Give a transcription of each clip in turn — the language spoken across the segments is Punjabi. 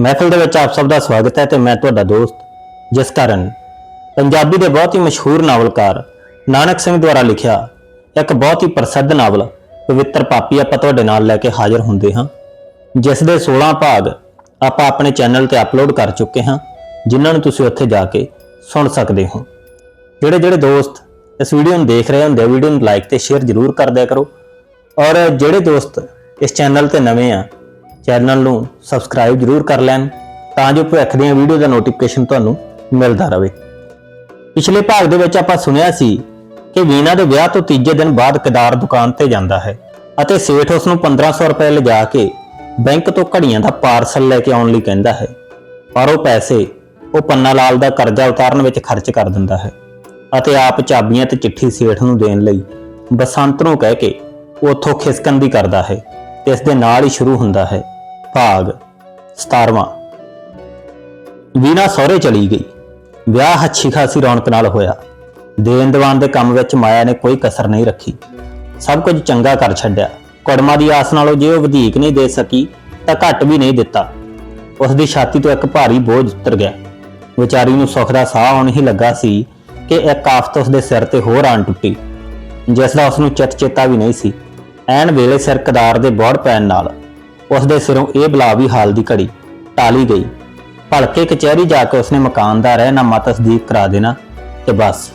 ਮਹਿਫਿਲ ਦੇ ਵਿੱਚ ਆਪ ਸਭ ਦਾ ਸਵਾਗਤ ਹੈ ਤੇ ਮੈਂ ਤੁਹਾਡਾ ਦੋਸਤ ਜਿਸ ਕਾਰਨ ਪੰਜਾਬੀ ਦੇ ਬਹੁਤ ਹੀ ਮਸ਼ਹੂਰ ਨਾਵਲਕਾਰ ਨਾਨਕ ਸਿੰਘ ਦੁਆਰਾ ਲਿਖਿਆ ਇੱਕ ਬਹੁਤ ਹੀ ਪ੍ਰਸਿੱਧ ਨਾਵਲ, ਪਵਿੱਤਰ ਪਾਪੀ ਆਪਾਂ ਤੁਹਾਡੇ ਨਾਲ ਲੈ ਕੇ ਹਾਜ਼ਰ ਹੁੰਦੇ ਹਾਂ, ਜਿਸ ਦੇ 16 ਭਾਗ ਆਪਾਂ ਆਪਣੇ ਚੈਨਲ ਤੇ ਅਪਲੋਡ ਕਰ ਚੁੱਕੇ ਹਾਂ, ਜਿਨ੍ਹਾਂ ਨੂੰ ਤੁਸੀਂ ਉੱਥੇ ਜਾ ਕੇ ਸੁਣ ਸਕਦੇ ਹੋ। ਜਿਹੜੇ ਜਿਹੜੇ ਦੋਸਤ ਇਸ ਵੀਡੀਓ ਨੂੰ ਦੇਖ ਰਹੇ ਹੁੰਦੇ ਆ, ਵੀਡੀਓ ਨੂੰ ਲਾਈਕ ਤੇ ਸ਼ੇਅਰ ਜ਼ਰੂਰ ਕਰ ਦਿਆ ਕਰੋ। ਔਰ ਜਿਹੜੇ ਦੋਸਤ ਇਸ ਚੈਨਲ ਤੇ ਨਵੇਂ ਆ ਚੈਨਲ ਨੂੰ ਸਬਸਕ੍ਰਾਈਬ ਜ਼ਰੂਰ ਕਰ ਲੈਣ ਤਾਂ ਜੋ ਭਵਿੱਖ ਦੀਆਂ ਵੀਡੀਓ ਦਾ ਨੋਟੀਫਿਕੇਸ਼ਨ ਤੁਹਾਨੂੰ ਮਿਲਦਾ ਰਹੇ। ਪਿਛਲੇ ਭਾਗ ਦੇ ਵਿੱਚ ਆਪਾਂ ਸੁਣਿਆ ਸੀ ਕਿ ਵੀਨਾ ਦੇ ਵਿਆਹ ਤੋਂ ਤੀਜੇ ਦਿਨ ਬਾਅਦ ਕਿਦਾਰ ਦੁਕਾਨ ਤੇ ਜਾਂਦਾ ਹੈ ਅਤੇ ਸੇਠ ਉਸ ਨੂੰ 1500 ਰੁਪਏ ਲਿਜਾ ਕੇ ਬੈਂਕ ਤੋਂ ਘੜੀਆਂ ਦਾ ਪਾਰਸਲ ਲੈ ਕੇ ਆਉਣ ਲਈ ਕਹਿੰਦਾ ਹੈ, ਪਰ ਉਹ ਪੈਸੇ ਉਹ ਪੰਨਾ ਲਾਲ ਦਾ ਕਰਜ਼ਾ ਉਤਾਰਨ ਵਿੱਚ ਖਰਚ ਕਰ ਦਿੰਦਾ ਹੈ ਅਤੇ ਆਪ ਚਾਬੀਆਂ ਤੇ ਚਿੱਠੀ ਸੇਠ ਨੂੰ ਦੇਣ ਲਈ ਬਸੰਤ ਨੂੰ ਕਹਿ ਕੇ ਉੱਥੋਂ ਖਿਸਕਣ ਦੀ ਕਰਦਾ ਹੈ ਤੇ ਇਸ ਦੇ ਨਾਲ ਹੀ ਸ਼ੁਰੂ ਹੁੰਦਾ ਹੈ। ਭਾਗ 17ਵਾਂ ਵੀਨਾ ਸਹੁਰੇ ਚਲੀ ਗਈ। ਵਿਆਹ ਅੱਛੀ ਖਾਸੀ ਰੌਣਕ ਨਾਲ ਹੋਇਆ। ਦੇਣ ਦੀਵਾਨ ਦੇ ਕੰਮ ਵਿੱਚ ਮਾਇਆ ਨੇ ਕੋਈ ਕਸਰ ਨਹੀਂ ਰੱਖੀ। ਸਭ ਕੁਝ ਚੰਗਾ ਕਰ ਛੱਡਿਆ। ਕੁੜਮਾ ਦੀ ਆਸ ਨਾਲੋਂ ਜੇ ਉਹ ਵਧੇਕ ਨਹੀਂ ਦੇ ਸਕੀ, ਤਾਂ ਘੱਟ ਵੀ ਨਹੀਂ ਦਿੱਤਾ। ਉਸ ਦੀ ਛਾਤੀ ਤੋਂ ਇੱਕ ਭਾਰੀ ਬੋਝ ਉਤਰ ਗਿਆ। ਵਿਚਾਰੀ ਨੂੰ ਸੁੱਖ ਦਾ ਸਾਹ ਆਉਣ ਹੀ ਲੱਗਾ ਸੀ ਕਿ ਇੱਕ ਆਫਤ ਉਸ ਦੇ ਸਿਰ ਤੇ ਹੋਰ ਆਣ ਟੁੱਟੀ ਜਿਸ ਦਾ ਉਸ ਨੂੰ ਚਿਤ ਚੇਤਾ ਵੀ ਨਹੀਂ ਸੀ। ਐਨ ਵੇਲੇ ਸਿਰ ਕਦਾਰ ਦੇ ਬੋੜ ਪੈਣ ਨਾਲ ਉਸ ਦੇ ਸਿਰੋਂ ਇਹ ਬਲਾ ਵੀ ਹਾਲ ਦੀ ਘੜੀ ਟਾਲੀ ਗਈ। ਭਲਕੇ ਕਚਹਿਰੀ ਜਾ ਕੇ ਉਸਨੇ ਮਕਾਨ ਦਾ ਰਹਿਨਾਮਾ ਤਸਦੀਕ ਕਰਾ ਦੇਣਾ ਤੇ ਬਸ।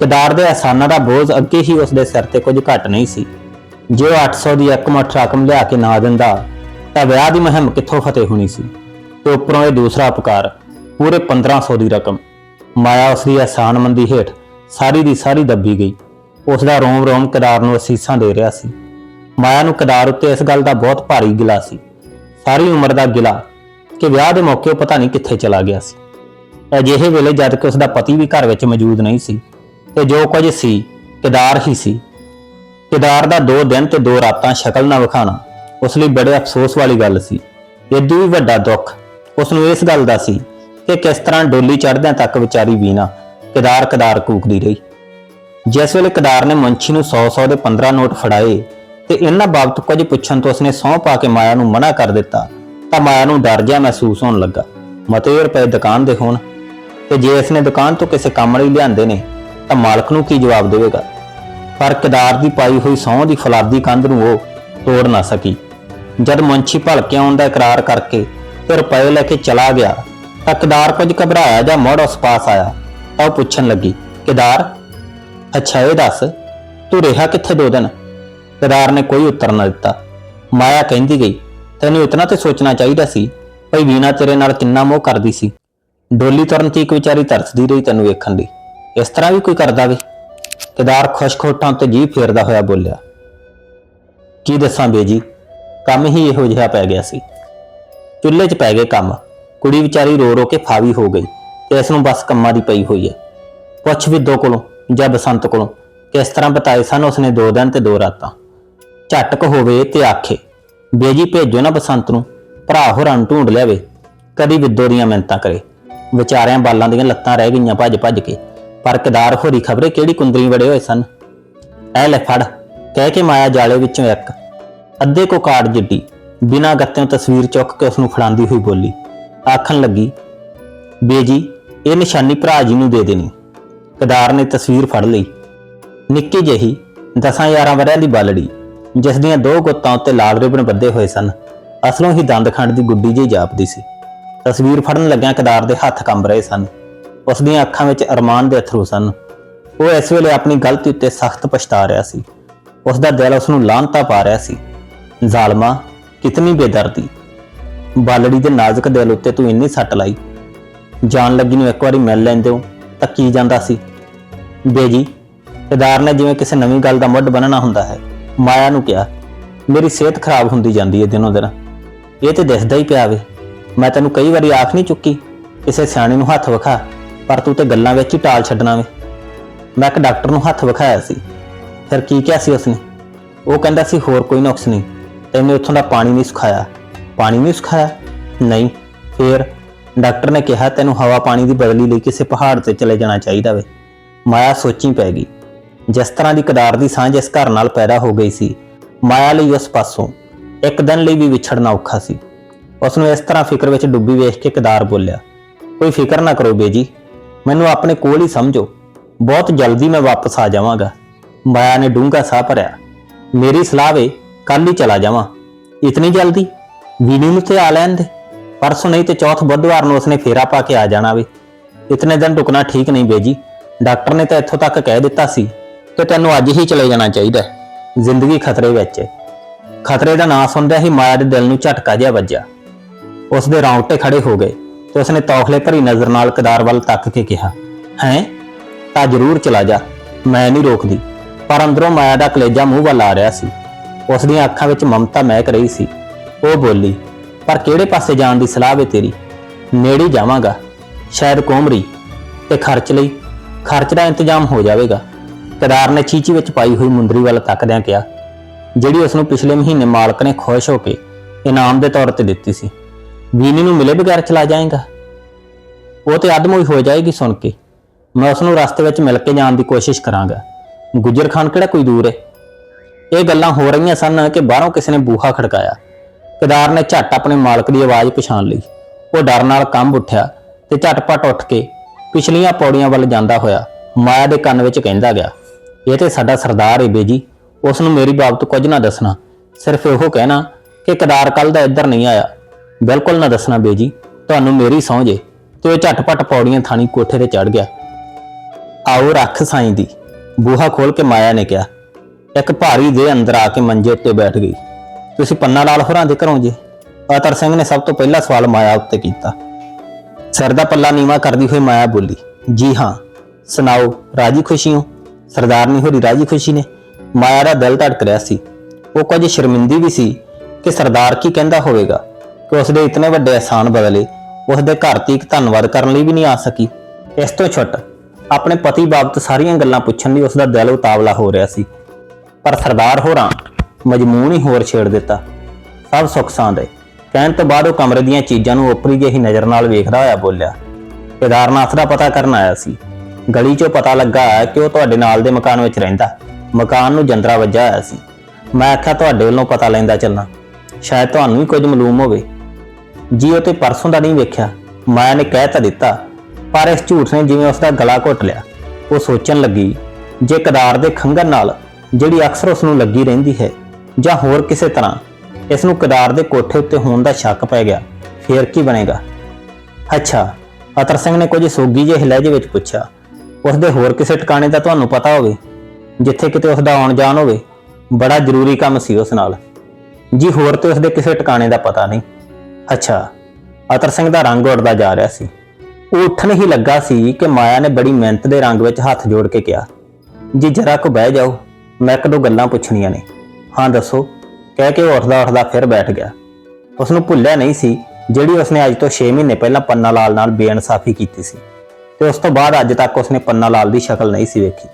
ਕਦਾਰ ਦੇ ਅਹਿਸਾਨਾਂ ਦਾ ਬੋਝ ਅੱਗੇ ਹੀ ਉਸ ਦੇ ਸਿਰ ਤੇ ਕੁਝ ਘੱਟ ਨਹੀਂ ਸੀ। ਜੇ ਉਹ 800 ਦੀ ਇੱਕ ਮੁੱਠ ਰਕਮ ਲਿਆ ਕੇ ਨਾ ਦਿੰਦਾ, ਤਾਂ ਵਿਆਹ ਦੀ ਮੁਹਿੰਮ ਕਿੱਥੋਂ ਫਤਿਹ ਹੋਣੀ ਸੀ? ਤੇ ਉੱਪਰੋਂ ਇਹ ਦੂਸਰਾ ਉਪਕਾਰ, ਪੂਰੇ 1500 ਦੀ ਰਕਮ। ਮਾਇਆ ਉਸ ਦੀ ਅਹਿਸਾਨਮੰਦੀ ਹੇਠ ਸਾਰੀ ਦੀ ਸਾਰੀ ਦੱਬੀ ਗਈ। ਉਸ ਦਾ ਰੋਮ ਰੋਮ ਕਦਾਰ ਨੂੰ ਅਸੀਸਾਂ ਦੇ ਰਿਹਾ ਸੀ। ਮਾਇਆ ਨੂੰ ਕਦਾਰ ਉੱਤੇ ਇਸ ਗੱਲ ਦਾ ਬਹੁਤ ਭਾਰੀ ਗਿਲਾ ਸੀ। ਸਾਰੀ ਉਮਰ ਦਾ ਗਿਲਾ ਕਿ ਵਿਆਹ ਦੇ ਮੌਕੇ ਉਹ ਪਤਾ ਨਹੀਂ ਕਿੱਥੇ ਚਲਾ ਗਿਆ ਸੀ। ਅਜਿਹੇ ਵੇਲੇ ਜਦ ਕਿ ਉਸ ਦਾ ਪਤੀ ਵੀ ਘਰ ਵਿੱਚ ਮੌਜੂਦ ਨਹੀਂ ਸੀ ਤੇ ਜੋ ਕੁਝ ਸੀ, ਕਿਦਾਰ ਹੀ ਸੀ। ਕਿਦਾਰ ਦਾ ਦੋ ਦਿਨ ਤੇ ਦੋ ਰਾਤਾਂ ਸ਼ਕਲ ਨਾ ਵਿਖਾਣਾ ਉਸ ਲਈ ਬੜੇ ਅਫਸੋਸ ਵਾਲੀ ਗੱਲ ਸੀ। ਇਦੋਂ ਵੀ ਵੱਡਾ ਦੁੱਖ ਉਸ ਨੂੰ ਇਸ ਗੱਲ ਦਾ ਸੀ ਕਿ ਕਿਸ ਤਰ੍ਹਾਂ ਡੋਲੀ ਚੜ੍ਹਦਿਆਂ ਤੱਕ ਵਿਚਾਰੀ ਵੀਨਾ ਕਿਦਾਰ ਕਿਦਾਰ ਕੂਕਦੀ ਰਹੀ। ਜਿਸ ਵੇਲੇ ਕਦਾਰ ਨੇ ਮੁੰਸ਼ੀ ਨੂੰ 100-100 ਦੇ 15 ਨੋਟ ਫੜਾਏ ਤੇ ਇਹਨਾਂ ਬਾਬਤ ਕੁਝ ਪੁੱਛਣ ਤੋਂ ਉਸਨੇ ਸਹੁੰ ਪਾ ਕੇ ਮਾਇਆ ਨੂੰ ਮਨਾ ਕਰ ਦਿੱਤਾ, ਤਾਂ ਮਾਇਆ ਨੂੰ ਡਰ ਜਿਹਾ ਮਹਿਸੂਸ ਹੋਣ ਲੱਗਾ। ਮਤੇ ਰੁਪਏ ਦੁਕਾਨ ਦੇ ਹੋਣ, ਤੇ ਜੇ ਇਸਨੇ ਦੁਕਾਨ ਤੋਂ ਕਿਸੇ ਕੰਮ ਲਈ ਲਿਆਂਦੇ ਨੇ, ਤਾਂ ਮਾਲਕ ਨੂੰ ਕੀ ਜਵਾਬ ਦੇਵੇਗਾ? ਪਰ ਕਦਾਰ ਦੀ ਪਾਈ ਹੋਈ ਸਹੁੰ ਦੀ ਫਲਾਦੀ ਕੰਧ ਨੂੰ ਉਹ ਤੋੜ ਨਾ ਸਕੀ। ਜਦ ਮੁੰਸ਼ੀ ਭਲਕੇ ਆਉਣ ਦਾ ਇਕਰਾਰ ਕਰਕੇ ਤੇ ਰੁਪਏ ਲੈ ਕੇ ਚਲਾ ਗਿਆ, ਤਾਂ ਕਦਾਰ ਕੁਝ ਘਬਰਾਇਆ ਜਾਂ ਮੁੜ ਉਸ ਪਾਸ ਆਇਆ, ਤਾਂ ਉਹ ਪੁੱਛਣ ਲੱਗੀ, ਕਿਦਾਰ? ਅੱਛਾ, ਇਹ ਦੱਸ, ਤੂੰ ਰਿਹਾ ਕਿੱਥੇ ਦੋ ਦਿਨ? ਕਦਾਰ ਨੇ ਕੋਈ ਉੱਤਰ ਨਾ ਦਿੱਤਾ। ਮਾਇਆ ਕਹਿੰਦੀ ਗਈ, ਤੈਨੂੰ ਇਤਨਾ ਤੇ ਸੋਚਣਾ ਚਾਹੀਦਾ ਸੀ ਭਈ ਵੀਣਾ ਤੇਰੇ ਨਾਲ ਕਿੰਨਾ ਮੋਹ ਕਰਦੀ ਸੀ। ਡੋਲੀ ਤੁਰਨ ਤੇ ਇੱਕ ਵਿਚਾਰੀ ਤਰਸਦੀ ਰਹੀ ਤੈਨੂੰ ਵੇਖਣ ਦੀ। ਇਸ ਤਰ੍ਹਾਂ ਵੀ ਕੋਈ ਕਰਦਾ ਵੇ? ਕਦਾਰ ਖੁਸ਼ਖੋਟਾਂ ਤੇ ਜੀ ਫੇਰਦਾ ਹੋਇਆ ਬੋਲਿਆ, ਕੀ ਦੱਸਾਂ ਬੇਜੀ ਕੰਮ ਹੀ ਇਹੋ ਜਿਹਾ ਪੈ ਗਿਆ ਸੀ। ਚੁੱਲ੍ਹੇ 'ਚ ਪੈ ਗਏ ਕੰਮ। ਕੁੜੀ ਵਿਚਾਰੀ ਰੋ ਰੋ ਕੇ ਫਾਵੀ ਹੋ ਗਈ ਤੇ ਇਸ ਨੂੰ ਬਸ ਕੰਮਾਂ ਦੀ ਪਈ ਹੋਈ ਹੈ ਪੁੱਛ ਵੀ ਦੋ ਕੋਲੋਂ ਜਾਂ ਬਸੰਤ ਕੋਲੋਂ ਕਿਸ ਤਰ੍ਹਾਂ ਬਤਾਏ ਸਨ ਉਸਨੇ ਦੋ ਦਿਨ ਤੇ ਦੋ ਰਾਤਾਂ। ਝਟਕ ਹੋਵੇ ਤੇ ਆਖੇ ਬੇਜੀ ਭੇਜੋ ਨਾ ਬਸੰਤ ਨੂੰ, ਭਰਾ ਹੋਰਾਂ ਨੂੰ ਢੂੰਡ ਲਿਆਵੇ, ਕਦੀ ਵਿਦੋ ਦੀਆਂ ਮਿੰਤਾਂ ਕਰੇ, ਵਿਚਾਰਿਆਂ ਬਾਲਾਂ ਦੀਆਂ ਲੱਤਾਂ ਰਹਿ ਗਈਆਂ ਭੱਜ ਭੱਜ ਕੇ, ਪਰ ਕਦਾਰ ਹੋਰੀ ਖਬਰੇ ਕਿਹੜੀ ਕੁੰਦਰੀ ਵੜੇ ਹੋਏ ਸਨ? ਐ ਲੈ ਫੜ, ਕਹਿ ਕੇ ਮਾਇਆ ਜਾਲੇ ਵਿੱਚੋਂ ਇੱਕ, ਅੱਧੇ ਕੋ ਕਾਰਡ ਜਿੱਡੀ, ਬਿਨਾਂ ਗੱਤਿਆਂ ਤਸਵੀਰ ਚੁੱਕ ਕੇ ਉਸ ਨੂੰ ਫੜਾਉਂਦੀ ਹੋਈ ਬੋਲੀ, ਆਖਣ ਲੱਗੀ ਬੇਜੀ ਇਹ ਨਿਸ਼ਾਨੀ ਭਰਾ ਜੀ ਨੂੰ ਦੇ ਦੇਣੀ। ਕਦਾਰ ਨੇ ਤਸਵੀਰ ਫੜ ਲਈ। ਨਿੱਕੀ ਜਿਹੀ 10-11 ਵਰਿਆਂ ਦੀ ਬਾਲੜੀ ਜਿਸ ਦੀਆਂ ਦੋ ਗੁੱਤਾਂ ਉੱਤੇ ਲਾਲ ਰਿਬਨ ਬੱਧੇ ਹੋਏ ਸਨ, ਅਸਲੋਂ ਹੀ ਦੰਦ ਖੰਡ ਦੀ ਗੁੱਡੀ ਜਿਹੀ ਜਾਪਦੀ ਸੀ। ਤਸਵੀਰ ਫੜਨ ਲੱਗਿਆਂ ਕਦਾਰ ਦੇ ਹੱਥ ਕੰਬ ਰਹੇ ਸਨ। ਉਸ ਦੀਆਂ ਅੱਖਾਂ ਵਿੱਚ ਅਰਮਾਨ ਦੇ ਅਥਰੂ ਸਨ। ਉਹ ਇਸ ਵੇਲੇ ਆਪਣੀ ਗਲਤੀ ਉੱਤੇ ਸਖਤ ਪਛਤਾ ਰਿਹਾ ਸੀ। ਉਸ ਦਾ ਦਿਲ ਉਸ ਨੂੰ ਲਾਂਤਾ ਪਾ ਰਿਹਾ ਸੀ। ਜ਼ਾਲਮਾ, ਕਿਤਨੀ ਬੇਦਰਦੀ। ਬਾਲੜੀ ਦੇ ਨਾਜ਼ੁਕ ਦਿਲ ਉੱਤੇ ਤੂੰ ਇੰਨੀ ਸੱਟ ਲਾਈ। ਜਾਣ ਲੱਗੀ ਨੂੰ ਇੱਕ ਵਾਰੀ ਮਿਲ ਲੈਂਦੇ ਹੋ ਤਾਂ ਕੀ ਜਾਂਦਾ ਸੀ? ਬੇਜੀ, ਕਦਾਰ ਨੇ ਜਿਵੇਂ ਕਿਸੇ ਨਵੀਂ ਗੱਲ ਦਾ ਮੁੱਢ ਬੰਨਣਾ ਹੁੰਦਾ ਹੈ। ਮਾਇਆ ਨੂੰ ਕਿਹਾ, ਮੇਰੀ ਸਿਹਤ ਖਰਾਬ ਹੁੰਦੀ ਜਾਂਦੀ ਹੈ ਦਿਨੋਂ ਦਿਨ। ਇਹ ਤੇ ਦਿਸਦਾ ਹੀ ਪਿਆ ਵੇ। ਮੈਂ ਤੈਨੂੰ ਕਈ ਵਾਰੀ ਆਖ ਨਹੀਂ ਚੁੱਕੀ, ਕਿਸੇ ਸਿਆਣੇ ਨੂੰ ਹੱਥ ਵਿਖਾ, ਪਰ ਤੂੰ ਤੇ ਗੱਲਾਂ ਵਿੱਚ ਹੀ ਟਾਲ ਛੱਡਣਾ ਵੇ। ਮੈਂ ਇੱਕ ਡਾਕਟਰ ਨੂੰ ਹੱਥ ਵਿਖਾਇਆ ਸੀ। ਫਿਰ ਕੀ ਕਿਹਾ ਸੀ ਉਸਨੇ? ਉਹ ਕਹਿੰਦਾ ਸੀ, ਹੋਰ ਕੋਈ ਨੁਕਸ ਨਹੀਂ। ਤੈਨੂੰ ਉੱਥੋਂ ਦਾ ਪਾਣੀ ਨਹੀਂ ਸੁਖਾਇਆ। ਪਾਣੀ ਨਹੀਂ ਸੁਖਾਇਆ? ਨਹੀਂ। ਫਿਰ? ਡਾਕਟਰ ਨੇ ਕਿਹਾ, ਤੈਨੂੰ ਹਵਾ ਪਾਣੀ ਦੀ ਬਦਲੀ ਲਈ ਕਿਸੇ ਪਹਾੜ ਤੇ ਚਲੇ ਜਾਣਾ ਚਾਹੀਦਾ ਵੇ। ਮਾਇਆ ਸੋਚੀ ਪੈ ਗਈ। ਜਿਸ ਤਰ੍ਹਾਂ ਦੀ ਕਦਾਰ ਦੀ ਸਾਂਝ ਇਸ ਘਰ ਨਾਲ ਪੈਦਾ ਹੋ ਗਈ ਸੀ, ਮਾਇਆ ਲਈ ਉਸ ਪਾਸੋਂ ਇੱਕ ਦਿਨ ਲਈ ਵੀ ਵਿਛੜਨਾ ਔਖਾ ਸੀ। ਉਸ ਨੂੰ ਇਸ ਤਰ੍ਹਾਂ ਫਿਕਰ ਵਿੱਚ ਡੁੱਬੀ ਵੇਖ ਕੇ ਕਦਾਰ ਬੋਲਿਆ, ਕੋਈ ਫਿਕਰ ਨਾ ਕਰੋ ਬੇਜੀ, ਮੈਨੂੰ ਆਪਣੇ ਕੋਲ ਹੀ ਸਮਝੋ, ਬਹੁਤ ਜਲਦੀ ਮੈਂ ਵਾਪਸ ਆ ਜਾਵਾਂਗਾ। ਮਾਇਆ ਨੇ ਡੂੰਘਾ ਸਾਹ ਭਰਿਆ, ਮੇਰੀ ਸਲਾਹ ਵੇ ਕੱਲ ਹੀ ਚਲਾ ਜਾਵਾਂ। ਇਤਨੀ ਜਲਦੀ? ਵੀਨੂ ਨੂੰ ਤੇ ਆ ਲੈਣ ਦੇ। ਪਰਸੋਂ ਨਹੀਂ ਤੇ ਚੌਥ ਬੁੱਧਵਾਰ ਨੂੰ ਉਸਨੇ ਫੇਰਾ ਪਾ ਕੇ ਆ ਜਾਣਾ ਵੇ। ਇਤਨੇ ਦਿਨ ਰੁਕਣਾ ਠੀਕ ਨਹੀਂ ਬੇਜੀ, ਡਾਕਟਰ ਨੇ ਤਾਂ ਇੱਥੋਂ ਤੱਕ ਕਹਿ ਦਿੱਤਾ ਸੀ ਕਿ ਤੈਨੂੰ ਅੱਜ ਹੀ ਚਲੇ ਜਾਣਾ ਚਾਹੀਦਾ ਹੈ। ਜ਼ਿੰਦਗੀ ਖਤਰੇ ਵਿੱਚ ਹੈ। ਖਤਰੇ ਦਾ ਨਾਂ ਸੁਣਦਿਆਂ ਹੀ ਮਾਇਆ ਦੇ ਦਿਲ ਨੂੰ ਝਟਕਾ ਜਿਹਾ ਵੱਜਿਆ। ਉਸ ਦੇ ਰੌਂਗਟੇ ਖੜੇ ਹੋ ਗਏ ਤੇ ਉਸਨੇ ਤੌਖਲੇ ਭਰੀ ਨਜ਼ਰ ਨਾਲ ਕਦਾਰ ਵੱਲ ਤੱਕ ਕੇ ਕਿਹਾ, ਹੈਂ? ਤਾਂ ਜ਼ਰੂਰ ਚਲਾ ਜਾ, ਮੈਂ ਨਹੀਂ ਰੋਕਦੀ। ਪਰ ਅੰਦਰੋਂ ਮਾਇਆ ਦਾ ਕਲੇਜਾ ਮੂੰਹ ਵੱਲ ਆ ਰਿਹਾ ਸੀ। ਉਸ ਦੀਆਂ ਅੱਖਾਂ ਵਿੱਚ ਮਮਤਾ ਮਹਿਕ ਰਹੀ ਸੀ। ਉਹ ਬੋਲੀ, ਪਰ ਕਿਹੜੇ ਪਾਸੇ ਜਾਣ ਦੀ ਸਲਾਹ ਵੇ ਤੇਰੀ? ਨੇੜੇ ਜਾਵਾਂਗਾ। ਸ਼ਾਇਦ ਕੋਮਰੀ। ਤੇ ਖਰਚ ਲਈ, ਖਰਚ ਦਾ ਇੰਤਜ਼ਾਮ ਹੋ ਜਾਵੇਗਾ। ਕਦਾਰ ਨੇ ਚੀਚੀ ਵਿੱਚ ਪਾਈ ਹੋਈ ਮੁੰਦਰੀ ਵੱਲ ਤੱਕਦਿਆਂ ਕਿਹਾ, ਜਿਹੜੀ ਉਸ ਨੂੰ ਪਿਛਲੇ ਮਹੀਨੇ ਮਾਲਕ ਨੇ ਖੁਸ਼ ਹੋ ਕੇ ਇਨਾਮ ਦੇ ਤੌਰ ਤੇ ਦਿੱਤੀ ਸੀ, ਵੀਨੀ ਨੂੰ ਮਿਲੇ ਬਗੈਰ ਚਲਾ ਜਾਏਗਾ? ਉਹ ਤੇ ਅਦਮੋਈ ਹੋ ਜਾਏਗੀ ਸੁਣ ਕੇ। ਮੈਂ ਉਸ ਨੂੰ ਰਸਤੇ ਵਿੱਚ ਮਿਲ ਕੇ ਜਾਣ ਦੀ ਕੋਸ਼ਿਸ਼ ਕਰਾਂਗਾ। ਗੁੱਜਰ ਖਾਨ ਕਿਹੜਾ ਕੋਈ ਦੂਰ ਹੈ ਇਹ ਗੱਲਾਂ ਹੋ ਰਹੀਆਂ ਸਨ ਕਿ ਬਾਹਰੋਂ ਕਿਸੇ ਨੇ ਬੂਹਾ ਖੜਕਾਇਆ। ਕੇਦਾਰ ਨੇ ਝੱਟ ਆਪਣੇ ਮਾਲਕ ਦੀ ਆਵਾਜ਼ ਪਛਾਣ ਲਈ। ਉਹ ਡਰ ਨਾਲ ਕੰਬ ਉੱਠਿਆ ਤੇ ਝਟਪਟ ਉੱਠ ਕੇ ਪਿਛਲੀਆਂ ਪੌੜੀਆਂ ਵੱਲ ਜਾਂਦਾ ਹੋਇਆ ਮਾਇਆ ਦੇ ਕੰਨ ਵਿੱਚ ਕਹਿੰਦਾ ਗਿਆ ਇਹ ਤੇ ਸਾਡਾ ਸਰਦਾਰ ਏ ਬੇਜੀ ਉਸ ਨੂੰ ਮੇਰੀ ਬਾਬਤ ਕੁਝ ਨਾ ਦੱਸਣਾ। ਸਿਰਫ ਇਹੋ ਕਹਿਣਾ ਕਿ ਕੇਦਾਰ ਕੱਲ ਦਾ ਇੱਧਰ ਨਹੀਂ ਆਇਆ। ਬਿਲਕੁਲ ਨਾ ਦੱਸਣਾ ਬੇਜੀ ਤੁਹਾਨੂੰ ਮੇਰੀ ਸਹੁੰ ਜੇ ਤੇ ਉਹ ਝਟਪਟ ਪੌੜੀਆਂ ਥਾਣੀ ਕੋਠੇ ਤੇ ਚੜ ਗਿਆ। ਆਓ ਰੱਖ ਸਾਈਂ ਦੀ। ਬੂਹਾ ਖੋਲ ਕੇ ਮਾਇਆ ਨੇ ਕਿਹਾ। ਇੱਕ ਭਾਰੀ ਦੇ ਅੰਦਰ ਆ ਕੇ ਮੰਜੇ ਉੱਤੇ ਬੈਠ ਗਈ। ਤੁਸੀਂ ਪੰਨਾ ਲਾਲ ਹੋਰਾਂ ਦੇ ਘਰੋਂ ਜੇ? ਅਤਰ ਸਿੰਘ ਨੇ ਸਭ ਤੋਂ ਪਹਿਲਾ ਸਵਾਲ ਮਾਇਆ ਉੱਤੇ ਕੀਤਾ। ਸਿਰ ਦਾ ਪੱਲਾ ਨੀਵਾ ਕਰਦੀ ਹੋਈ ਮਾਇਆ ਬੋਲੀ, ਜੀ ਹਾਂ, ਸੁਣਾਓ, ਰਾਜੀ ਖੁਸ਼ੀ ਹੋ? ਸਰਦਾਰਨੀ ਹੋਰੀ ਰਾਜੀ ਖੁਸ਼ੀ ਨੇ। ਮਾਇਆ ਦਾ ਦਿਲ ਧੜਕ ਰਿਹਾ ਸੀ। ਉਹ ਕੁਝ ਸ਼ਰਮਿੰਦੀ ਵੀ ਸੀ ਕਿ ਸਰਦਾਰ ਕੀ ਕਹਿੰਦਾ ਹੋਵੇਗਾ ਕਿ ਉਸ ਦੇ ਇਤਨੇ ਵੱਡੇ ਅਹਿਸਾਨ ਬਦਲੇ ਉਸ ਦੇ ਘਰ ਤੀਕ ਧੰਨਵਾਦ ਕਰਨ ਲਈ ਵੀ ਨਹੀਂ ਆ ਸਕੀ। ਇਸ ਤੋਂ ਛੁੱਟ ਆਪਣੇ ਪਤੀ ਬਾਬਤ ਸਾਰੀਆਂ ਗੱਲਾਂ ਪੁੱਛਣ ਲਈ ਉਸ ਦਾ ਦਿਲ ਉਤਾਵਲਾ ਹੋ ਰਿਹਾ ਸੀ। ਪਰ ਸਰਦਾਰ ਹੋਰਾਂ ਮਜਮੂਨ ਹੀ ਹੋਰ ਛੇੜ ਦਿੱਤਾ। ਸਭ ਸੁੱਖ ਸਾਂਦ। ਹੈ ਕਹਿਣ ਤੋਂ ਬਾਅਦ ਉਹ ਕਮਰੇ ਦੀਆਂ ਚੀਜ਼ਾਂ ਨੂੰ ਉਪਰੀ ਜਿਹੀ ਨਜ਼ਰ ਨਾਲ ਵੇਖਦਾ ਹੋਇਆ ਬੋਲਿਆ, ਕੇਦਾਰਨਾਥ ਦਾ ਪਤਾ ਕਰਨ ਆਇਆ ਸੀ। ਗਲੀ 'ਚੋਂ ਪਤਾ ਲੱਗਾ ਕਿ ਉਹ ਤੁਹਾਡੇ ਨਾਲ ਦੇ ਮਕਾਨ ਵਿੱਚ ਰਹਿੰਦਾ। ਮਕਾਨ ਨੂੰ ਜੰਦਰਾ ਵੱਜਾ ਹੋਇਆ ਸੀ। ਮੈਂ ਆਖਿਆ, ਤੁਹਾਡੇ ਵੱਲੋਂ ਪਤਾ ਲੈਂਦਾ ਚੱਲਾਂ ਸ਼ਾਇਦ ਤੁਹਾਨੂੰ ਵੀ ਕੁਝ ਮਾਲੂਮ ਹੋਵੇ। ਜੀ, ਉਹ ਤੇ ਪਰਸੋਂ ਦਾ ਨਹੀਂ ਵੇਖਿਆ। ਮਾਇਆ ਨੇ ਕਹਿ ਤਾਂ ਦਿੱਤਾ, ਪਰ ਇਸ ਝੂਠ ਨੇ ਜਿਵੇਂ ਉਸ ਦਾ ਗਲਾ ਘੁੱਟ ਲਿਆ। ਉਹ ਸੋਚਣ ਲੱਗੀ, ਜੇ ਕਦਾਰ ਦੇ ਖੰਗਣ ਨਾਲ ਜਿਹੜੀ ਅਕਸਰ ਉਸ ਨੂੰ ਲੱਗੀ ਰਹਿੰਦੀ ਹੈ, ਜਾਂ ਹੋਰ ਕਿਸੇ ਤਰ੍ਹਾਂ ਇਸ ਨੂੰ ਕਦਾਰ ਦੇ ਕੋਠੇ ਉੱਤੇ ਹੋਣ ਦਾ ਸ਼ੱਕ ਪੈ ਗਿਆ, ਫੇਰ ਕੀ ਬਣੇਗਾ? ਅੱਛਾ, ਅਤਰ ਸਿੰਘ ਨੇ ਕੁਝ ਸੋਗੀ ਜਿਹੇ ਲਹਿਜੇ ਵਿੱਚ ਪੁੱਛਿਆ ਉਸਦੇ ਹੋਰ ਕਿਸੇ ਟਿਕਾਣੇ ਦਾ ਤੁਹਾਨੂੰ ਪਤਾ ਹੋਵੇ, ਜਿੱਥੇ ਕਿਤੇ ਉਸਦਾ ਆਉਣ ਜਾਣ ਹੋਵੇ, ਬੜਾ ਜ਼ਰੂਰੀ ਕੰਮ ਸੀ ਉਸ ਨਾਲ। ਜੀ ਹੋਰ ਤੇ ਉਸਦੇ ਕਿਸੇ ਟਿਕਾਣੇ ਦਾ ਪਤਾ ਨਹੀਂ। ਅੱਛਾ, ਅਤਰ ਸਿੰਘ ਦਾ ਰੰਗ ਉੱਡਦਾ ਜਾ ਰਿਹਾ ਸੀ। ਉਹ ਉੱਠਣ ਹੀ ਲੱਗਾ ਸੀ ਕਿ ਮਾਇਆ ਨੇ ਬੜੀ ਮਿਹਨਤ ਦੇ ਰੰਗ ਵਿੱਚ ਹੱਥ ਜੋੜ ਕੇ ਕਿਹਾ, ਜੀ ਜਰਾ ਕੁ ਬਹਿ ਜਾਓ, ਮੈਂ ਇੱਕ ਦੋ ਗੱਲਾਂ ਪੁੱਛਣੀਆਂ ਨੇ। ਹਾਂ, ਦੱਸੋ, ਕਹਿ ਕੇ ਉਹ ਉੱਠਦਾ ਉੱਠਦਾ ਫਿਰ ਬੈਠ ਗਿਆ। ਉਸ ਨੂੰ ਭੁੱਲਿਆ ਨਹੀਂ ਸੀ, ਜਿਹੜੀ ਉਸਨੇ ਅੱਜ ਤੋਂ 6 ਮਹੀਨੇ ਪਹਿਲਾਂ ਪੰਨਾ ਲਾਲ ਨਾਲ ਬੇਇਨਸਾਫੀ ਕੀਤੀ ਸੀ। ਤੇ ਉਸ ਤੋਂ ਬਾਅਦ ਅੱਜ ਤੱਕ ਉਸਨੇ ਪੰਨਾ ਲਾਲ ਦੀ ਸ਼ਕਲ ਨਹੀਂ ਸੀ ਵੇਖੀ।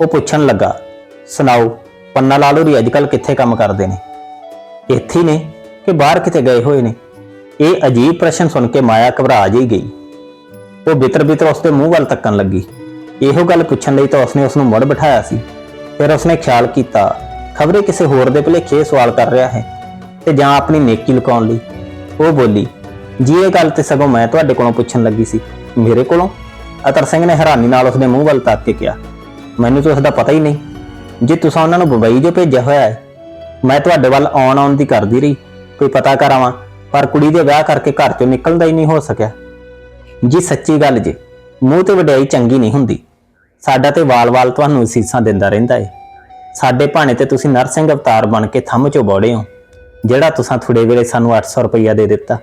ਉਹ ਪੁੱਛਣ ਲੱਗਾ, ਸੁਣਾਓ, ਪੰਨਾ ਲਾਲ ਹੋਰੀ ਅੱਜਕੱਲ ਕਿੱਥੇ ਕੰਮ ਕਰਦੇ ਨੇ? ਇੱਥੇ ਨੇ ਕਿ ਬਾਹਰ ਕਿਤੇ ਗਏ ਹੋਏ ਨੇ? ਇਹ ਅਜੀਬ ਪ੍ਰਸ਼ਨ ਸੁਣ ਕੇ ਮਾਇਆ ਘਬਰਾ ਜਿਹੀ ਗਈ। ਉਹ ਬਿਤਰ ਬਿਤਰ ਉਸਦੇ ਮੂੰਹ ਵੱਲ ਤੱਕਣ ਲੱਗੀ। ਇਹੋ ਗੱਲ ਪੁੱਛਣ ਲਈ ਤਾਂ ਉਸਨੇ ਉਸ ਨੂੰ ਮੁੜ ਬਿਠਾਇਆ ਸੀ। ਫਿਰ ਉਸਨੇ ਖਿਆਲ ਕੀਤਾ, ਖਬਰੇ ਕਿਸੇ ਹੋਰ ਦੇ ਭੁਲੇਖੇ ਸਵਾਲ ਕਰ ਰਿਹਾ ਹੈ ਤੇ ਜਾਂ ਆਪਣੀ ਨੇਕੀ ਲੁਕਾਉਣ ਲਈ? ਉਹ ਬੋਲੀ, ਜੀ, ਇਹ ਗੱਲ ਤੇ ਸਗੋਂ ਮੈਂ ਤੁਹਾਡੇ ਕੋਲੋਂ ਪੁੱਛਣ ਲੱਗੀ ਸੀ। ਮੇਰੇ ਕੋਲੋਂ? ਅਤਰ ਸਿੰਘ ਨੇ ਹੈਰਾਨੀ ਨਾਲ ਉਸਦੇ ਮੂੰਹ ਵੱਲ ਤੱਕ ਕੇ ਕਿਹਾ, ਮੈਨੂੰ ਤਾਂ ਉਸਦਾ ਪਤਾ ਹੀ ਨਹੀਂ। ਜੇ ਤੁਸੀਂ ਉਹਨਾਂ ਨੂੰ ਬੰਬਈ ਜੋ ਭੇਜਿਆ ਹੋਇਆ ਹੈ, ਮੈਂ ਤੁਹਾਡੇ ਵੱਲ ਆਉਣ ਆਉਣ ਦੀ ਕਰਦੀ ਰਹੀ। ਕੋਈ ਪਤਾ ਕਰਾਵਾਂ, ਪਰ ਕੁੜੀ ਦੇ ਵਿਆਹ ਕਰਕੇ ਘਰ ਚੋਂ ਨਿਕਲਦਾ ਹੀ ਨਹੀਂ ਹੋ ਸਕਿਆ। ਜੀ, ਸੱਚੀ ਗੱਲ ਜੀ, ਮੂੰਹ ਤੇ ਵਡਿਆਈ ਚੰਗੀ ਨਹੀਂ ਹੁੰਦੀ। ਸਾਡਾ ਤੇ ਵਾਲ-ਵਾਲ ਤੁਹਾਨੂੰ ਅਸੀਸਾਂ ਦਿੰਦਾ ਰਹਿੰਦਾ ਏ। ਸਾਡੇ ਭਾਣੇ ਤੇ ਤੁਸੀਂ ਨਰਸਿੰਘ ਅਵਤਾਰ ਬਣ ਕੇ ਥੰਮ ਚੋਂ ਬੋੜੇ ਹੋ। ਜਿਹੜਾ ਤੁਸੀਂ ਥੋੜੇ ਵੇਲੇ ਸਾਨੂੰ 800 ਰੁਪਈਆ ਦੇ ਦਿੱਤਾ,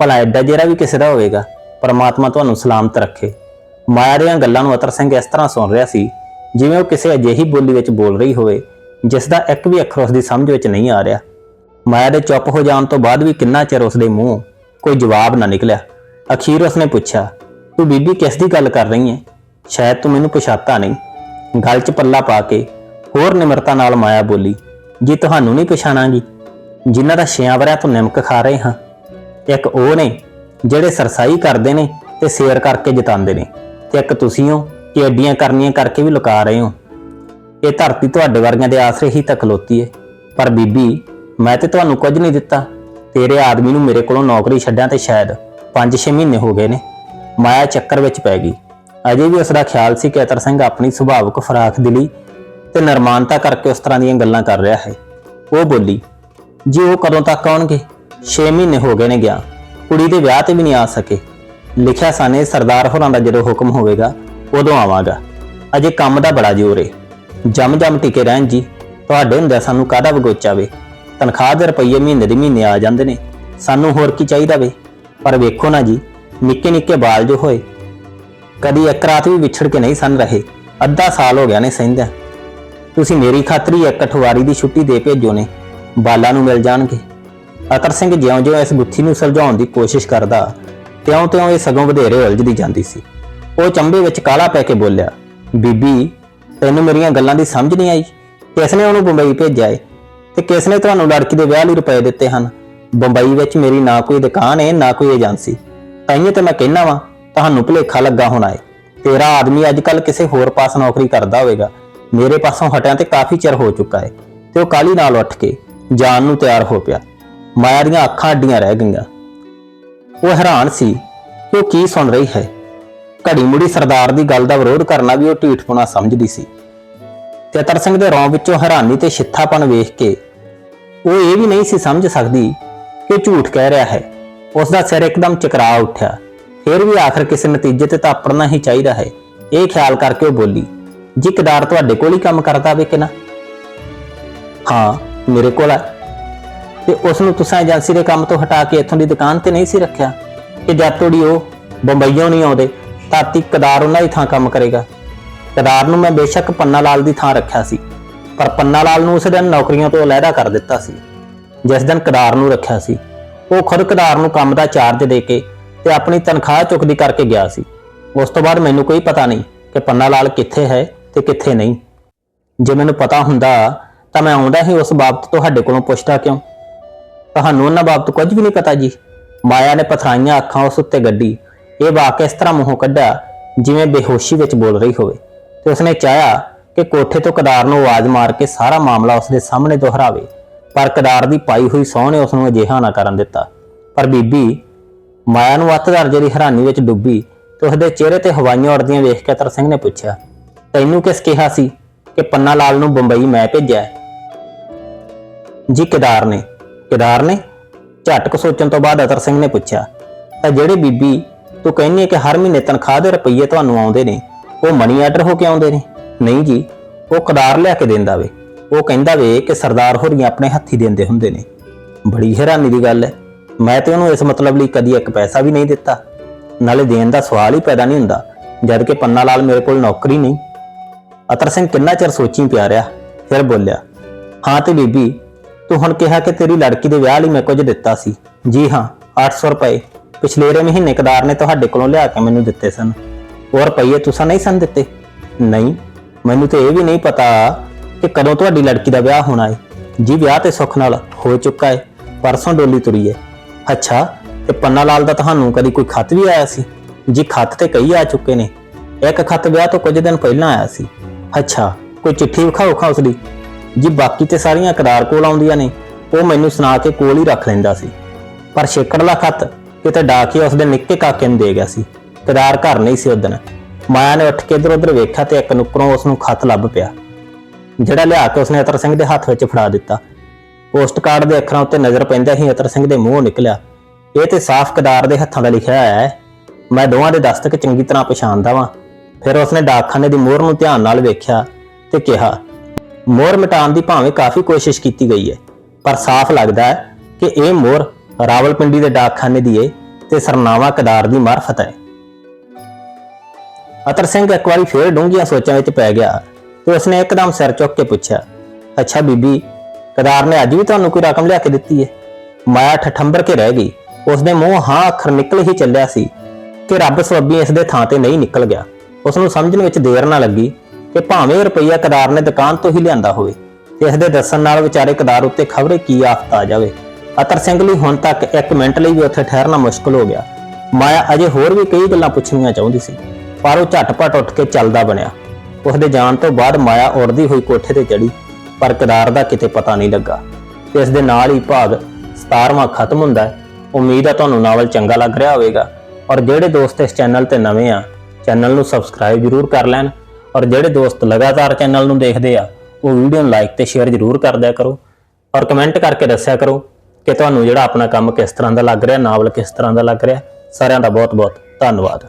ਭਲਾ ਐਡਾ ਜਿਹੜਾ ਵੀ ਕਿਸੇ ਦਾ ਹੋਵੇਗਾ? ਪਰਮਾਤਮਾ ਤੁਹਾਨੂੰ ਸਲਾਮਤ ਰੱਖੇ। ਮਾਇਆ ਦੀਆਂ ਗੱਲਾਂ ਨੂੰ ਅਤਰ ਸਿੰਘ ਇਸ ਤਰ੍ਹਾਂ ਸੁਣ ਰਿਹਾ ਸੀ, ਜਿਵੇਂ ਉਹ ਕਿਸੇ ਅਜਿਹੀ ਬੋਲੀ ਵਿੱਚ ਬੋਲ ਰਹੀ ਹੋਵੇ, ਜਿਸ ਦਾ ਇੱਕ ਵੀ ਅੱਖਰ ਉਸ ਦੀ ਸਮਝ ਵਿੱਚ ਨਹੀਂ ਆ ਰਿਹਾ। ਮਾਇਆ ਦੇ ਚੁੱਪ ਹੋ ਜਾਣ ਤੋਂ ਬਾਅਦ ਵੀ ਕਿੰਨਾ ਚਿਰ ਉਸ ਦੇ ਮੂੰਹੋਂ ਕੋਈ ਜਵਾਬ ਨਾ ਨਿਕਲਿਆ। ਅਖੀਰ ਉਸਨੇ ਪੁੱਛਿਆ, ਤੂੰ ਬੀਬੀ ਕਿਸ ਦੀ ਗੱਲ ਕਰ ਰਹੀ ਹੈ ਸ਼ਾਇਦ ਤੂੰ ਮੈਨੂੰ ਪਛਾਤਾ ਨਹੀਂ? ਗੱਲ 'ਚ ਪੱਲਾ ਪਾ ਕੇ ਹੋਰ ਨਿਮਰਤਾ ਨਾਲ ਮਾਇਆ ਬੋਲੀ, ਜੇ ਤੁਹਾਨੂੰ ਨਹੀਂ ਪਛਾਣਾਂਗੀ, ਜਿਨ੍ਹਾਂ ਦਾ ਛਿਆਂ ਵਰਿਆਂ ਤੋਂ ਨਿਮਕ ਖਾ ਰਹੇ ਹਾਂ, ਇੱਕ ਉਹ ਨੇ ਜਿਹੜੇ ਸਰਸਾਈ ਕਰਦੇ ਨੇ ਤੇ ਸ਼ੇਅਰ ਕਰਕੇ ਜਿਤਾਉਂਦੇ ਨੇ। ਤੇ ਇੱਕ ਤੁਸੀਂ ਹੋ ਕਿ ਐਡੀਆਂ ਕਰਨੀਆਂ ਕਰਕੇ ਵੀ ਲੁਕਾ ਰਹੇ ਹੋ। ਇਹ ਧਰਤੀ ਤੁਹਾਡੇ ਵਰਗਿਆਂ ਦੇ ਆਸਰੇ ਹੀ ਤੱਕ ਖਲੋਤੀ ਏ। ਪਰ ਬੀਬੀ, ਮੈਂ ਤੇ ਤੁਹਾਨੂੰ ਕੁਝ ਨਹੀਂ ਦਿੱਤਾ। ਤੇਰੇ ਆਦਮੀ ਨੂੰ ਮੇਰੇ ਕੋਲੋਂ ਨੌਕਰੀ ਛੱਡਿਆ ਤੇ ਸ਼ਾਇਦ 5-6 ਮਹੀਨੇ ਹੋ ਗਏ ਨੇ। ਮਾਇਆ ਚੱਕਰ ਵਿੱਚ ਪੈ ਗਈ। ਅਜੇ ਵੀ ਉਸ ਦਾ ਖਿਆਲ ਸੀ ਕਿ ਅਤਰ ਸਿੰਘ ਆਪਣੀ ਸੁਭਾਵਕ ਫਰਾਖ ਦਿਲੀ ਤੇ ਨਰਮਾਨਤਾ ਕਰਕੇ ਉਸ ਤਰ੍ਹਾਂ ਦੀਆਂ ਗੱਲਾਂ ਕਰ ਰਿਹਾ ਹੈ। ਉਹ ਬੋਲੀ, ਜੀ ਉਹ ਕਦੋਂ ਤੱਕ ਆਉਣਗੇ? 6 ਮਹੀਨੇ ਹੋ ਗਏ ਨੇ ਗਿਆ ਕੁੜੀ ਦੇ ਵਿਆਹ ਤੇ ਵੀ ਨਹੀਂ ਆ ਸਕੇ। ਲਿਖਿਆ ਸਾਨੇ ਸਰਦਾਰ ਹੋਰਾਂ ਦਾ ਜਦੋਂ ਹੁਕਮ ਹੋਵੇਗਾ, ਉਦੋਂ ਆਵਾਂਗਾ। ਅਜੇ ਕੰਮ ਦਾ ਬੜਾ ਜ਼ੋਰ ਏ। ਜਮ ਜਮ ਟਿਕੇ ਰਹਿਣ ਜੀ। ਤੁਹਾਡੇ ਹੁੰਦਿਆਂ ਸਾਨੂੰ ਕਾਹਦਾ ਵਗੋਚਾ ਵੇ? ਤਨਖਾਹ ਦੇ ਰੁਪਈਏ ਮਹੀਨੇ ਦੇ ਮਹੀਨੇ ਆ ਜਾਂਦੇ ਨੇ। ਸਾਨੂੰ ਹੋਰ ਕੀ ਚਾਹੀਦਾ ਵੇ? ਪਰ ਵੇਖੋ ਨਾ ਜੀ ਨਿੱਕੇ ਨਿੱਕੇ ਬਾਲ ਜੋ ਹੋਏ, ਕਦੀ ਇੱਕ ਰਾਤ ਵੀ ਵਿਛੜ ਕੇ ਨਹੀਂ ਸਨ ਰਹੇ। ਅੱਧਾ ਸਾਲ ਹੋ ਗਿਆ ਨੇ ਸਹਿੰਦਿਆਂ। ਤੁਸੀਂ ਮੇਰੀ ਖਾਤਰੀ ਇੱਕ ਅਠਵਾਰੀ ਦੀ ਛੁੱਟੀ ਦੇ ਭੇਜੋ ਨੇ। ਬਾਲਾਂ ਨੂੰ ਮਿਲ ਜਾਣਗੇ। ਅਤਰ ਸਿੰਘ ਜਿਉਂ-ਜਿਉਂ ਇਸ ਗੁੱਥੀ ਨੂੰ ਸੁਲਝਾਉਣ ਦੀ ਕੋਸ਼ਿਸ਼ ਕਰਦਾ, ਤਿਉਂ-ਤਿਉਂ ਇਹ ਸਗੋਂ ਵਧੇਰੇ ਉਲਝਦੀ ਜਾਂਦੀ ਸੀ। ਉਹ ਚੰਬੇ ਵਿੱਚ ਕਾਲਾ ਪੈ ਕੇ ਬੋਲਿਆ, ਬੀਬੀ, ਤੈਨੂੰ ਮੇਰੀਆਂ ਗੱਲਾਂ ਦੀ ਸਮਝ ਨਹੀਂ ਆਈ? ਕਿਸ ਨੇ ਉਹਨੂੰ ਬੰਬਈ ਭੇਜਿਆ ਏ? ਤੇ ਕਿਸ ਨੇ ਤੁਹਾਨੂੰ ਲੜਕੀ ਦੇ ਵਿਆਹ ਲਈ ਰੁਪਏ ਦਿੱਤੇ ਹਨ? ਬੰਬਈ ਵਿੱਚ ਮੇਰੀ ਨਾ ਕੋਈ ਦੁਕਾਨ ਏ, ਨਾ ਕੋਈ ਏਜੰਸੀ। ਤਾਈਏ ਤੇ ਮੈਂ ਕਹਿਣਾ ਵਾਂ, ਤੁਹਾਨੂੰ ਭੁਲੇਖਾ ਲੱਗਾ ਹੋਣਾ ਏ। ਤੇਰਾ ਆਦਮੀ ਅੱਜ ਕੱਲ ਕਿਸੇ ਹੋਰ ਪਾਸ ਨੌਕਰੀ ਕਰਦਾ ਹੋਵੇਗਾ। ਮੇਰੇ ਪਾਸੋਂ ਹਟਿਆ ਤੇ ਕਾਫੀ ਚਿਰ ਹੋ ਚੁੱਕਾ ਏ। ਤੇ ਉਹ ਕਾਲੀ ਨਾਲ ਉੱਠ ਕੇ ਜਾਣ ਨੂੰ ਤਿਆਰ ਹੋ ਪਿਆ। ਮਾਇਆ ਦੀਆਂ ਅੱਖਾਂ ਅੱਡੀਆਂ ਰਹਿ ਗਈਆਂ। ਉਹ ਹੈਰਾਨ ਸੀ ਕਿ ਉਹ ਕੀ ਸੁਣ ਰਹੀ ਹੈ। ਘੜੀ ਮੁੜੀ ਸਰਦਾਰ ਦੀ ਗੱਲ ਦਾ ਵਿਰੋਧ ਕਰਨਾ ਵੀ ਉਹ ਢੀਠਪੁਣਾ ਸਮਝਦੀ ਸੀ। ਚਤਰ ਸਿੰਘ ਦੇ ਰੌਂ ਵਿੱਚੋਂ ਹੈਰਾਨੀ ਤੇ ਛਿੱਥਾਪਣ ਵੇਖ ਕੇ ਉਹ ਇਹ ਵੀ ਨਹੀਂ ਸੀ ਸਮਝ ਸਕਦੀ ਕਿ ਝੂਠ ਕਹਿ ਰਿਹਾ ਹੈ। ਉਸ ਦਾ ਸਿਰ ਇੱਕਦਮ ਚਕਰਾ ਉੱਠਿਆ। ਫਿਰ ਵੀ ਆਖਰ ਕਿਸੇ ਨਤੀਜੇ ਤੇ ਤਾਂ ਆਪੜਨਾ ਹੀ ਚਾਹੀਦਾ ਹੈ। ਇਹ ਖਿਆਲ ਕਰਕੇ ਉਹ ਬੋਲੀ, ਜੀ ਕਿਦਾਰ ਤੁਹਾਡੇ ਕੋਲ ਹੀ ਕੰਮ ਕਰਦਾ ਵੇ ਕਿ ਨਾ? ਹਾਂ, ਮੇਰੇ ਕੋਲ ਹੈ ਤੇ ਉਸ ਨੂੰ ਤੁਸੀਂ ਏਜੰਸੀ ਦੇ ਕੰਮ ਤੋਂ ਹਟਾ ਕੇ ਇੱਥੋਂ ਦੀ ਦੁਕਾਨ ਤੇ ਨਹੀਂ ਸੀ ਰੱਖਿਆ। ਕਿ ਜਦ ਤੋੜੀ ਉਹ ਬੰਬਈੋਂ ਨਹੀਂ ਆਉਂਦੇ ਤਾਂ ਕਦਾਰ ਉਹਨਾਂ ਦੀ ਥਾਂ ਕੰਮ ਕਰੇਗਾ। ਕਦਾਰ ਨੂੰ ਮੈਂ ਬੇਸ਼ੱਕ ਪੰਨਾ ਲਾਲ ਦੀ ਥਾਂ ਰੱਖਿਆ ਸੀ, ਪਰ ਪੰਨਾ ਲਾਲ ਨੂੰ ਉਸ ਦਿਨ ਨੌਕਰੀਆਂ ਤੋਂ ਅਲਹਿਦਾ ਕਰ ਦਿੱਤਾ ਸੀ, ਜਿਸ ਦਿਨ ਕਦਾਰ ਨੂੰ ਰੱਖਿਆ ਸੀ। ਉਹ ਖੁਦ ਕਦਾਰ ਨੂੰ ਕੰਮ ਦਾ ਚਾਰਜ ਦੇ ਕੇ ਤੇ ਆਪਣੀ ਤਨਖਾਹ ਚੁੱਕਦੀ ਕਰਕੇ ਗਿਆ ਸੀ। ਉਸ ਤੋਂ ਬਾਅਦ ਮੈਨੂੰ ਕੋਈ ਪਤਾ ਨਹੀਂ ਕਿ ਪੰਨਾ ਲਾਲ ਕਿੱਥੇ ਹੈ ਤੇ ਕਿੱਥੇ ਨਹੀਂ। ਜੇ ਮੈਨੂੰ ਪਤਾ ਹੁੰਦਾ ਤਾਂ ਮੈਂ ਆਉਂਦਾ ਹੀ ਉਸ ਬਾਬਤ ਤੁਹਾਡੇ ਕੋਲੋਂ ਪੁੱਛਦਾ ਕਿਉਂ? ਤੁਹਾਨੂੰ ਉਹਨਾਂ ਬਾਬਤ ਕੁਝ ਵੀ ਨਹੀਂ ਪਤਾ ਜੀ। ਮਾਇਆ ਨੇ ਪਥਰਾਈਆਂ ਅੱਖਾਂ ਉਸ ਉੱਤੇ ਗੱਡੀ। ਇਹ ਵਾਕਿਆ ਇਸ ਤਰ੍ਹਾਂ ਮੂੰਹੋਂ ਕੱਢਿਆ, ਜਿਵੇਂ ਬੇਹੋਸ਼ੀ ਵਿੱਚ ਬੋਲ ਰਹੀ ਹੋਵੇ। ਤੇ ਉਸਨੇ ਚਾਹਿਆ ਕਿ ਕੋਠੇ ਤੋਂ ਕਦਾਰ ਨੂੰ ਆਵਾਜ਼ ਮਾਰ ਕੇ ਸਾਰਾ ਮਾਮਲਾ ਉਸਦੇ ਸਾਹਮਣੇ ਦੁਹਰਾਵੇ। ਪਰ ਕਦਾਰ ਦੀ ਪਾਈ ਹੋਈ ਸਹੁੰ ਨੇ ਉਸ ਨੂੰ ਅਜਿਹਾ ਨਾ ਕਰਨ ਦਿੱਤਾ। ਪਰ ਬੀਬੀ, ਮਾਇਆ ਨੂੰ ਅੱਤ ਦਰਜੇ ਦੀ ਹੈਰਾਨੀ ਵਿੱਚ ਡੁੱਬੀ ਤੇ ਉਸਦੇ ਚਿਹਰੇ ਤੇ ਹਵਾਈਆਂ ਉੜਦੀਆਂ ਵੇਖ ਕੇ ਤਰ ਸਿੰਘ ਨੇ ਪੁੱਛਿਆ, ਤੈਨੂੰ ਕਿਸ ਕਿਹਾ ਸੀ ਕਿ ਪੰਨਾ ਲਾਲ ਨੂੰ ਬੰਬਈ ਮੈਂ ਭੇਜਿਆ ਜੀ ਕਿਦਾਰ ਨੇ ਕੇਦਾਰ ਨੇ ਝਟਕ ਸੋਚਣ ਤੋਂ ਬਾਅਦ ਅਤਰ ਸਿੰਘ ਨੇ ਪੁੱਛਿਆ ਤਾਂ ਜਿਹੜੇ ਬੀਬੀ ਤੂੰ ਕਹਿੰਨੀ ਹੈ ਕਿ ਹਰ ਮਹੀਨੇ ਤਨਖਾਹ ਦੇ ਰੁਪਈਏ ਤੁਹਾਨੂੰ ਆਉਂਦੇ ਨੇ ਉਹ ਮਨੀ ਆਰਡਰ ਹੋ ਕੇ ਆਉਂਦੇ ਨੇ ਨਹੀਂ ਜੀ ਉਹ ਕਦਾਰ ਲਿਆ ਕੇ ਦਿੰਦਾ ਵੇ ਉਹ ਕਹਿੰਦਾ ਵੇ ਕਿ ਸਰਦਾਰ ਹੋਰੀਆਂ ਆਪਣੇ ਹੱਥੀ ਦਿੰਦੇ ਹੁੰਦੇ ਨੇ ਬੜੀ ਹੈਰਾਨੀ ਦੀ ਗੱਲ ਹੈ ਮੈਂ ਤੇ ਉਹਨੂੰ ਇਸ ਮਤਲਬ ਲਈ ਕਦੀ ਇੱਕ ਪੈਸਾ ਵੀ ਨਹੀਂ ਦਿੱਤਾ ਨਾਲੇ ਦੇਣ ਦਾ ਸਵਾਲ ਹੀ ਪੈਦਾ ਨਹੀਂ ਹੁੰਦਾ ਜਦ ਕਿ ਪੰਨਾ ਲਾਲ ਮੇਰੇ ਕੋਲ ਨੌਕਰੀ ਨਹੀਂ ਅਤਰ ਸਿੰਘ ਕਿੰਨਾ ਚਿਰ ਸੋਚੀ ਪਿਆ ਰਿਹਾ ਫਿਰ ਬੋਲਿਆ ਹਾਂ ਤੇ ਬੀਬੀ ਤੂੰ ਹੁਣ ਕਿਹਾ ਕਿ ਤੇਰੀ ਲੜਕੀ ਦੇ ਵਿਆਹ ਲਈ ਮੈਂ ਕੁਝ ਦਿੱਤਾ ਸੀ। ਜੀ ਹਾਂ 800 ਰੁਪਏ। ਪਿਛਲੇ ਮਹੀਨੇ ਕਦਾਰ ਨੇ ਤੁਹਾਡੇ ਕੋਲੋਂ ਲਿਆ ਕੇ ਮੈਨੂੰ ਦਿੱਤੇ ਸਨ। ਉਹ ਰੁਪਏ ਤੁਸੀਂ ਨਹੀਂ ਸਨ ਦਿੱਤੇ। ਨਹੀਂ, ਮੈਨੂੰ ਤੇ ਇਹ ਵੀ ਨਹੀਂ ਪਤਾ ਕਿ ਕਦੋਂ ਤੁਹਾਡੀ ਲੜਕੀ ਦਾ ਵਿਆਹ ਹੋਣਾ ਹੈ ਜੀ, ਵਿਆਹ ਤੇ ਸੁੱਖ ਨਾਲ ਹੋ ਚੁੱਕਾ ਹੈ ਪਰਸੋਂ ਡੋਲੀ ਤੁਰੀ ਹੈ ਅੱਛਾ, ਤੇ ਪੰਨਾ ਲਾਲ ਦਾ ਤੁਹਾਨੂੰ ਕਦੀ ਕੋਈ ਖਤ ਵੀ ਆਇਆ ਸੀ? ਜੀ, ਖੱਤ ਤੇ ਕਈ ਆ ਚੁੱਕੇ ਨੇ। ਇੱਕ ਖੱਤ ਵਿਆਹ ਤੋਂ ਕੁਝ ਦਿਨ ਪਹਿਲਾਂ ਆਇਆ ਸੀ। ਅੱਛਾ, ਕੋਈ ਚਿੱਠੀ ਵਿਖਾਓ ਖਾ ਉਸਦੀ? ਜੀ ਬਾਕੀ ਤੇ ਸਾਰੀਆਂ ਕਦਾਰ ਕੋਲ ਆਉਂਦੀਆਂ ਨੇ, ਉਹ ਮੈਨੂੰ ਸੁਣਾ ਕੇ ਕੋਲ ਹੀ ਰੱਖ ਲੈਂਦਾ ਸੀ। ਪਰ ਛੇਕੜਲਾ ਖੱਤ ਕਿਤੇ ਡਾਕੀਆ ਉਸਦੇ ਨਿੱਕੇ ਕਾਕੇ ਨੂੰ ਦੇ ਗਿਆ ਸੀ ਕਦਾਰ ਘਰ ਨਹੀਂ ਸੀ ਉਦਣ। ਮਾਇਆ ਨੇ ਉੱਠ ਕੇ ਇਧਰ ਉਧਰ ਵੇਖਿਆ ਤੇ ਇੱਕ ਨੁਕਰੋਂ ਉਸ ਨੂੰ ਖੱਤ ਲੱਭ ਪਿਆ। ਜਿਹੜਾ ਲਿਆ ਕੇ ਉਸਨੇ ਅਤਰ ਸਿੰਘ ਦੇ ਹੱਥ ਵਿੱਚ ਫੜਾ ਦਿੱਤਾ। ਪੋਸਟ ਕਾਰਡ ਦੇ ਅੱਖਰਾਂ ਉੱਤੇ ਨਜ਼ਰ ਪੈਂਦਿਆਂ ਹੀ ਅਤਰ ਸਿੰਘ ਦੇ ਮੂੰਹੋਂ ਨਿਕਲਿਆ। ਇਹ ਤੇ ਸਾਫ਼ ਕਦਾਰ ਦੇ ਹੱਥਾਂ ਦਾ ਲਿਖਿਆ ਆਇਆ ਹੈ, ਮੈਂ ਦੋਵਾਂ ਦੇ ਦਸਤਕ ਚੰਗੀ ਤਰ੍ਹਾਂ ਪਛਾਣਦਾ ਵਾਂ। ਫਿਰ ਉਸਨੇ ਡਾਕਖਾਨੇ ਦੀ ਮੋਹਰ ਨੂੰ ਧਿਆਨ ਨਾਲ ਵੇਖਿਆ ਤੇ ਕਿਹਾ ਮੋਹਰ ਮਿਟਾਉਣ ਦੀ ਭਾਵੇਂ ਕਾਫੀ ਕੋਸ਼ਿਸ਼ ਕੀਤੀ ਗਈ ਹੈ, ਪਰ ਸਾਫ਼ ਲੱਗਦਾ ਹੈ ਕਿ ਇਹ ਮੋਹਰ ਰਾਵਲਪਿੰਡੀ ਦੇ ਡਾਕਖਾਨੇ ਦੀ ਹੈ ਤੇ ਸਰਨਾਵਾ ਕਦਾਰ ਦੀ ਮਾਰਫਤ ਹੈ। ਅਤਰ ਸਿੰਘ ਇੱਕ ਵਾਰੀ ਫੇਰ ਡੂੰਘੀਆਂ ਸੋਚਾਂ ਵਿੱਚ ਪੈ ਗਿਆ ਤੇ ਉਸਨੇ ਇੱਕਦਮ ਸਿਰ ਚੁੱਕ ਕੇ ਪੁੱਛਿਆ, ਅੱਛਾ ਬੀਬੀ, ਕਦਾਰ ਨੇ ਅੱਜ ਵੀ ਤੁਹਾਨੂੰ ਕੋਈ ਰਕਮ ਲਿਆ ਕੇ ਦਿੱਤੀ ਹੈ ਮਾਇਆ ਠਠੰਬਰ ਕੇ ਰਹਿ ਗਈ। ਉਸਦੇ ਮੂੰਹ ਹਾਂ ਅੱਖਰ ਨਿਕਲ ਹੀ ਚੱਲਿਆ ਸੀ ਕਿ ਰੱਬ ਸਵੱਬੀ ਇਸ ਦੇ ਥਾਂ ਤੇ ਨਹੀਂ ਨਿਕਲ ਗਿਆ। ਉਸ ਨੂੰ ਸਮਝਣ ਵਿੱਚ ਦੇਰ ਨਾ ਲੱਗੀ ਕਿ ਭਾਵੇਂ ਰੁਪਈਆ ਕਦਾਰ ਨੇ ਦੁਕਾਨ ਤੋਂ ਹੀ ਲਿਆਂਦਾ ਹੋਵੇ, ਤੇ ਇਸ ਦੇ ਦੱਸਣ ਨਾਲ ਵਿਚਾਰੇ ਕਦਾਰ ਉੱਤੇ ਖਬਰੇ ਕੀ ਆਫਤ ਆ ਜਾਵੇ। ਅਤਰ ਸਿੰਘ ਲਈ ਹੁਣ ਤੱਕ ਇੱਕ ਮਿੰਟ ਲਈ ਵੀ ਉੱਥੇ ਠਹਿਰਨਾ ਮੁਸ਼ਕਲ ਹੋ ਗਿਆ। ਮਾਇਆ ਅਜੇ ਹੋਰ ਵੀ ਕਈ ਗੱਲਾਂ ਪੁੱਛਣੀਆਂ ਚਾਹੁੰਦੀ ਸੀ, ਪਰ ਉਹ ਝਟਪਟ ਉੱਠ ਕੇ ਚੱਲਦਾ ਬਣਿਆ। ਉਸ ਦੇ ਜਾਣ ਤੋਂ ਬਾਅਦ ਮਾਇਆ ਉੜਦੀ ਹੋਈ ਕੋਠੇ ਤੇ ਚੜੀ ਪਰ ਕਦਾਰ ਦਾ ਕਿਤੇ ਪਤਾ ਨਹੀਂ ਲੱਗਾ। ਤੇ ਇਸ ਦੇ ਨਾਲ ਹੀ ਭਾਗ 17ਵਾਂ ਖਤਮ ਹੁੰਦਾ ਹੈ। ਉਮੀਦ ਹੈ ਤੁਹਾਨੂੰ ਨਾਵਲ ਚੰਗਾ ਲੱਗ ਰਿਹਾ ਹੋਵੇਗਾ, ਔਰ ਜਿਹੜੇ ਦੋਸਤ ਇਸ ਚੈਨਲ ਤੇ ਨਵੇਂ ਆ, ਚੈਨਲ ਨੂੰ ਸਬਸਕ੍ਰਾਈਬ ਜਰੂਰ ਕਰ ਲੈਣ। ਔਰ ਜਿਹੜੇ ਦੋਸਤ ਲਗਾਤਾਰ ਚੈਨਲ ਨੂੰ ਦੇਖਦੇ ਆ, ਉਹ ਵੀਡੀਓ ਨੂੰ ਲਾਈਕ ਤੇ ਸ਼ੇਅਰ ਜਰੂਰ ਕਰ ਦਿਆ ਕਰੋ ਔਰ ਕਮੈਂਟ ਕਰਕੇ ਦੱਸਿਆ ਕਰੋ ਕਿ ਤੁਹਾਨੂੰ ਜਿਹੜਾ ਆਪਣਾ ਕੰਮ ਕਿਸ ਤਰ੍ਹਾਂ ਦਾ ਲੱਗ ਰਿਹਾ, ਨਾਵਲ ਕਿਸ ਤਰ੍ਹਾਂ ਦਾ ਲੱਗ ਰਿਹਾ। ਸਾਰਿਆਂ ਦਾ ਬਹੁਤ ਬਹੁਤ ਧੰਨਵਾਦ।